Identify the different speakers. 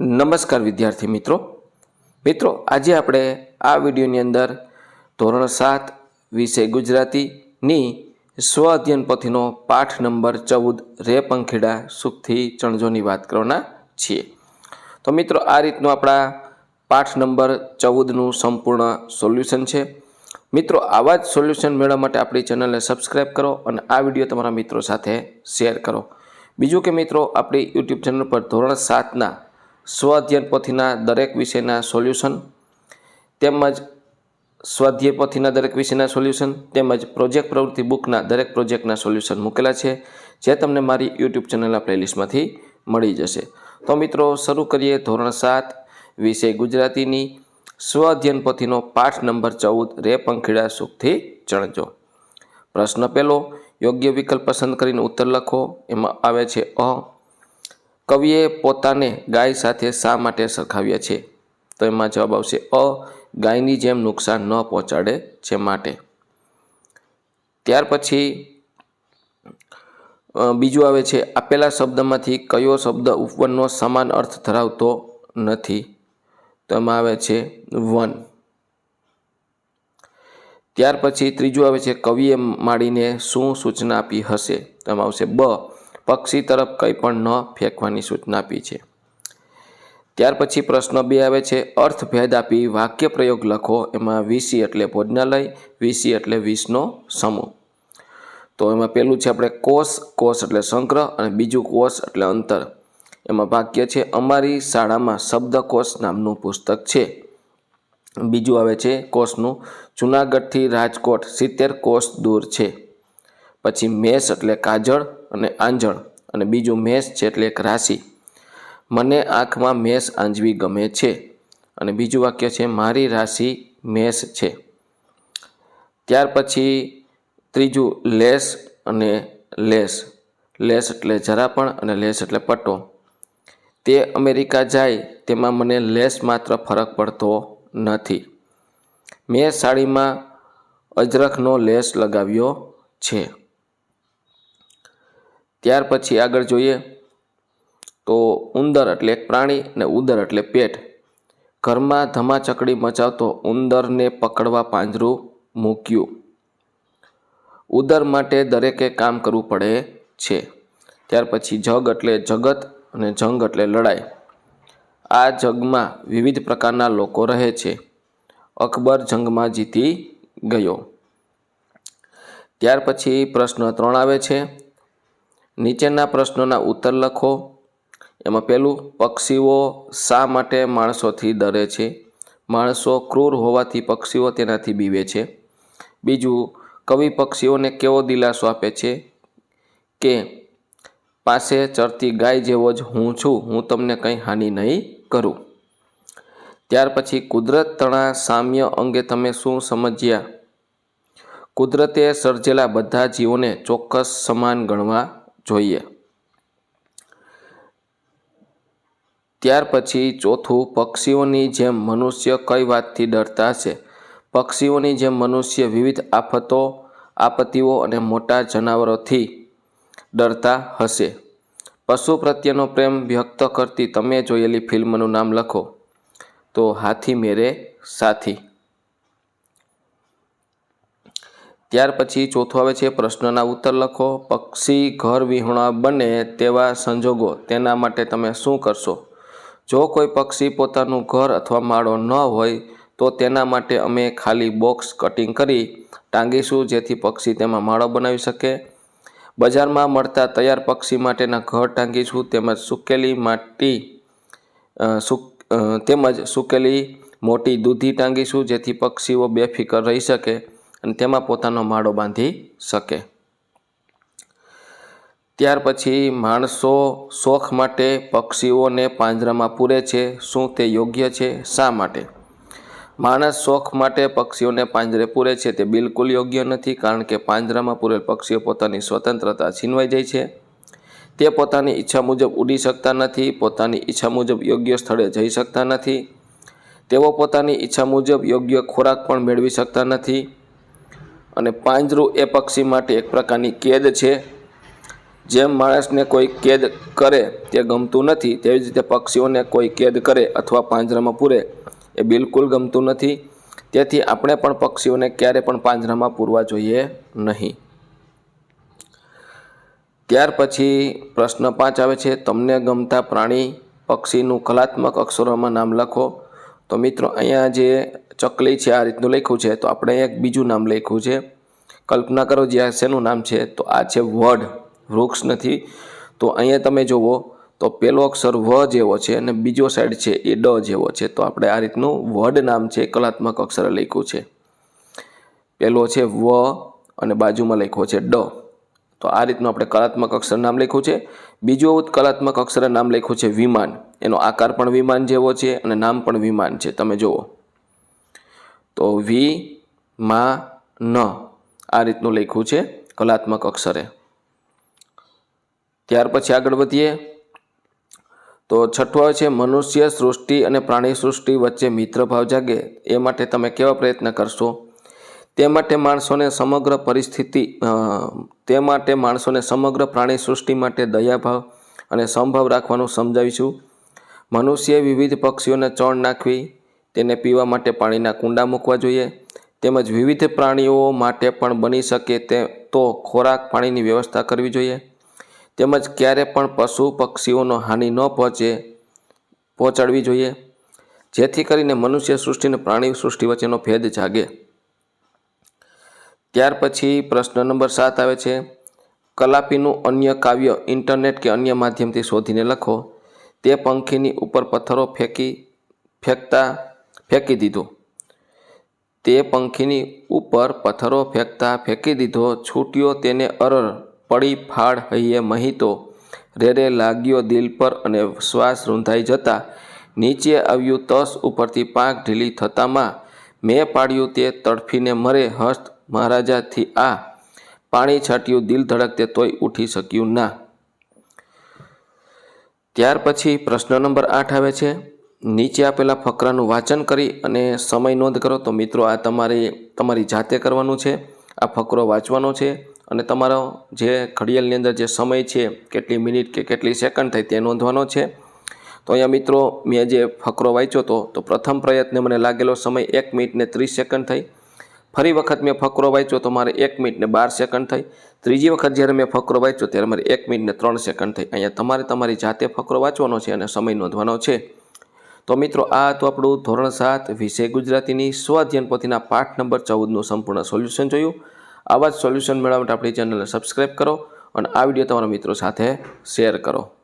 Speaker 1: નમસ્કાર વિદ્યાર્થી મિત્રો. મિત્રો, આજે આપણે આ વિડીયોની અંદર ધોરણ સાત વિષય ગુજરાતીની સ્વ અધ્યયન પોથીનો પાઠ નંબર ચૌદ રે પંખીડા સુખથી ચણજોની વાત કરવાના છીએ. તો મિત્રો, આ રીતનું આપણા પાઠ નંબર ચૌદનું સંપૂર્ણ સોલ્યુશન છે. મિત્રો, આવા જ સોલ્યુશન મેળવવા માટે આપણી ચેનલને સબસ્ક્રાઈબ કરો અને આ વીડિયો તમારા મિત્રો સાથે શેર કરો. બીજું કે મિત્રો, આપણી યુટ્યુબ ચેનલ પર ધોરણ સાતના સ્વ પોથીના દરેક વિષયના સોલ્યુશન, તેમજ સ્વાધ્યાય પોથીના દરેક વિષયના સોલ્યુશન, તેમજ પ્રોજેક્ટ પ્રવૃત્તિ બુકના દરેક પ્રોજેક્ટના સોલ્યુશન મૂકેલા છે, જે તમને મારી યુટ્યુબ ચેનલના પ્લેલિસ્ટમાંથી મળી જશે. તો મિત્રો, શરૂ કરીએ ધોરણ સાત, વિષય ગુજરાતીની. સ્વ અધ્યયન પોથીનો પાઠ નંબર ચૌદ, રે પંખીડા સુખથી ચણજો. પ્રશ્ન પહેલો, યોગ્ય વિકલ્પ પસંદ કરીને ઉત્તર લખો. એમાં આવે છે અ કવિએ પોતાને ગાય સાથે શા માટે સરખાવ્યા છે? તો એમાં જવાબ આવશે, અ, ગાયની જેમ નુકસાન ન પહોંચાડે છે માટે. ત્યાર પછી બીજું આવે છે, આપેલા શબ્દમાંથી કયો શબ્દ ઉપવનનો સમાન અર્થ ધરાવતો નથી? તો એમાં આવે છે, વન. ત્યાર પછી ત્રીજું આવે છે, કવિએ માળીને શું સૂચના આપી હશે? તો એમાં આવશે, બ પક્ષી તરફ કંઈ પણ ન ફેંકવાની સૂચના આપી છે. ત્યાર પછી પ્રશ્ન બે આવે છે અર્થભેદ આપી વાક્ય પ્રયોગ લખો, એમાં વીસી એટલે ભોજનાલય, વીસી એટલે વીસનો સમૂહ. તો એમાં પહેલું છે આપણે કોષ કોષ એટલે સંગ્રહ અને બીજું કોષ એટલે અંતર. એમાં વાક્ય છે, અમારી શાળામાં શબ્દકોશ નામનું પુસ્તક છે. બીજું આવે છે, કોષનું જુનાગઢથી રાજકોટ સિત્તેર કોષ દૂર છે. પછી મેષ એટલે કાજળ અને આંજણ અને બીજું મેષ છે એટલે એક રાશિ. મને આંખમાં મેષ આંજવી ગમે છે. અને બીજું વાક્ય છે, મારી રાશિ મેષ છે. ત્યાર પછી ત્રીજું લેસ અને લેસ. લેસ એટલે જરા પણ અને લેસ એટલે પટ્ટો. તે અમેરિકા જાય તેમાં મને લેસ માત્ર ફરક પડતો નથી. મેં સાડીમાં અજરખનો લેસ લગાવ્યો છે. ત્યાર પછી આગળ જોઈએ તો ઉંદર એટલે એક પ્રાણી અને ઉદર એટલે પેટ. ઘરમાં ધમાચકડી મચાવતો ઉંદરને પકડવા પાંજરું મૂક્યું. ઉદર માટે દરેકે કામ કરવું પડે છે. ત્યાર પછી જગ એટલે જગત અને જંગ એટલે લડાઈ. આ જગમાં વિવિધ પ્રકારના લોકો રહે છે. અકબર જંગમાં જીતી ગયો. ત્યાર પછી પ્રશ્ન ત્રણ આવે છે. નીચેના પ્રશ્નોના ઉત્તર લખો. એમાં પહેલું, પક્ષીઓ શા માટે માણસોથી ડરે છે? માણસો ક્રૂર હોવાથી પક્ષીઓ તેનાથી બીવે છે. બીજું, કવિ પક્ષીઓને કેવો દિલાસો આપે છે? કે, પાસે ચરતી ગાય જેવો જ હું છું, હું તમને કંઈ હાનિ નહીં કરું. ત્યાર પછી, કુદરત તણા સામ્ય અંગે તમે શું સમજ્યા? કુદરતે સર્જેલા બધા જીવોને ચોક્કસ સમાન ગણવા જોઈએ. ત્યાર પછી ચોથું, પક્ષીઓની જેમ મનુષ્ય કઈ વાતથી ડરતા છે? પક્ષીઓની જેમ મનુષ્ય વિવિધ આફતો, આપત્તિઓ અને મોટા જનાવરોથી ડરતા હશે. પશુ પ્રત્યેનો પ્રેમ વ્યક્ત કરતી તમે જોયેલી ફિલ્મનું નામ લખો. તો હાથી મેરે સાથી. ત્યાર પછી ચોથો આવે છે પ્રશ્નના ઉત્તર લખો. પક્ષી ઘર વિહોણા બને તેવા સંજોગો, તેના માટે તમે શું કરશો? જો કોઈ પક્ષી પોતાનું ઘર અથવા માળો ન હોય, તો તેના માટે અમે ખાલી બોક્સ કટિંગ કરી ટાંગીશું જેથી પક્ષી તેમાં માળો બનાવી શકે. બજારમાં મળતા તૈયાર પક્ષી માટેના ઘર ટાંગીશું તેમજ સૂકેલી માટી સૂક તેમજ સૂકેલી મોટી દૂધી ટાંગીશું જેથી પક્ષીઓ બેફિકર રહી શકે. અને તેમાં પોતાનો માળો બાંધી શકે. ત્યાર પછી માણસો શોખ માટે પક્ષીઓને પાંજરામાં પૂરે છે, શું તે યોગ્ય છે, શા માટે? માણસ શોખ માટે પક્ષીઓને પાંજરે પૂરે છે તે બિલકુલ યોગ્ય નથી કારણ કે પાંજરામાં પૂરેલ પક્ષીઓ પોતાની સ્વતંત્રતા છીનવાઈ જાય છે. તે પોતાની ઈચ્છા મુજબ ઉડી શકતા નથી, પોતાની ઈચ્છા મુજબ યોગ્ય સ્થળે જઈ શકતા નથી. તેઓ પોતાની ઈચ્છા મુજબ યોગ્ય ખોરાક પણ મેળવી શકતા નથી. અને પાંજરું એ પક્ષી માટે એક પ્રકારની કેદ છે. જેમ માણસને કોઈ કેદ કરે તે ગમતું નથી, તેવી જ રીતે પક્ષીઓને કોઈ કેદ કરે અથવા પાંજરામાં પૂરે એ બિલકુલ ગમતું નથી. તેથી આપણે પણ પક્ષીઓને ક્યારે પણ પાંજરામાં પૂરવા જોઈએ નહીં. ત્યાર પછી પ્રશ્ન પાંચ આવે છે, તમને ગમતા પ્રાણી પક્ષીનું કલાત્મક અક્ષરોમાં નામ લખો. તો મિત્રો, અહીંયા જે ચકલી છે, આ રીતનું લખ્યું છે, તો આપણે એક બીજું નામ લખ્યું છે. કલ્પના કરો જે આ શેનું નામ છે, તો આ છે વડ, વૃક્ષ નથી. તો અહીંયા તમે જુઓ, તો પહેલો અક્ષર વ જેવો છે અને બીજો સાઈડ છે એ ડ જેવો છે. તો આપણે આ રીતનું વડ નામ છે, કલાત્મક અક્ષરે લખ્યું છે. પહેલો છે વ અને બાજુમાં લખ્યો છે ડ. તો આ રીતનું આપણે કલાત્મક અક્ષર નામ લખ્યું છે. બીજું કલાત્મક અક્ષરે નામ લખ્યું છે વિમાન. એનો આકાર પણ વિમાન જેવો છે અને નામ પણ વિમાન છે. તમે જુઓ. તો વી, મા, ન આ રીતનું લખ્યું છે કલાત્મક અક્ષરે. ત્યાર પછી આગળ વધીએ. તો છઠ્ઠો છે મનુષ્ય સૃષ્ટિ અને પ્રાણી સૃષ્ટિ વચ્ચે મિત્રભાવ જાગે. એ માટે તમે કેવા પ્રયત્ન કરશો? તે માટે માણસોને સમગ્ર પરિસ્થિતિ તે માટે માણસોને સમગ્ર પ્રાણી સૃષ્ટિ માટે દયાભાવ અને સંભવ રાખવાનું સમજાવીશું. મનુષ્યએ વિવિધ પક્ષીઓને ચણ નાખવી, તેને પીવા માટે પાણીના કુંડા મૂકવા જોઈએ, તેમજ વિવિધ પ્રાણીઓ માટે પણ બની શકે તે, તો ખોરાક પાણીની વ્યવસ્થા કરવી જોઈએ. તેમજ ક્યારે પણ પશુ પક્ષીઓનો હાનિ ન પહોંચે, પહોંચાડવી જોઈએ. જેથી કરીને મનુષ્ય સૃષ્ટિ અને પ્રાણી સૃષ્ટિ વચ્ચેનો ભેદ જાગે. ત્યાર પછી પ્રશ્ન નંબર સાત આવે છે, કલાપીનું અન્ય કાવ્ય ઇન્ટરનેટ કે અન્ય માધ્યમથી શોધીને લખો. તે પંખીની ઉપર પથ્થરો ફેંકી, ફેંકતા, ફેંકી દીધો. તે પંખીની ઉપર પથ્થરો ફેંકતા ફેંકી દીધો. છૂટ્યો તેને અરર, પડી ફાડ હૈયે મહીતો. રેરે લાગ્યો દિલ પર અને શ્વાસ રૂંધાઈ જતા. નીચે આવ્યું તસ ઉપરથી પાંખ ઢીલી થતામાં મેં પાડ્યું તે તડફીને મરે હસ્ત મહારાજાથી, આ પાણી છાંટ્યું, દિલ ધડકતે તોય ઉઠી શક્યું ના. ત્યાર પછી પ્રશ્ન નંબર આઠ આવે છે, નીચે આપેલા ફકરાનું વાંચન કરી અને સમય નોંધ કરો. તો મિત્રો, આ તમારી તમારી જાતે કરવાનું છે, આ ફકરો વાંચવાનો છે અને તમારો જે ઘડિયાળની અંદર જે સમય છે, કેટલી મિનિટ કે કેટલી સેકન્ડ થઈ તે નોંધવાનો છે. તો અહીંયા મિત્રો, મેં જે ફકરો વાંચ્યો હતો તો પ્રથમ પ્રયત્ને મને લાગેલો સમય એક મિનિટને ત્રીસ સેકન્ડ થઈ. ફરી વખત મેં ફકરો વાંચ્યો તો મારે એક મિનિટને બાર સેકન્ડ થઈ. ત્રીજી વખત જ્યારે મેં ફકરો વાંચ્યો ત્યારે મારે એક મિનિટને ત્રણ સેકન્ડ થઈ. અહીંયા તમારે તમારી જાતે ફકરો વાંચવાનો છે અને સમય નોંધવાનો છે. તો મિત્રો, આ હતું આપણું ધોરણ સાત વિષય ગુજરાતીની સ્વ પોથીના પાઠ નંબર ચૌદનું સંપૂર્ણ સોલ્યુશન જોયું. આવા જ સોલ્યુશન મેળવવા માટે આપણી ચેનલને સબસ્ક્રાઈબ કરો અને આ વીડિયો તમારા મિત્રો સાથે શેર કરો.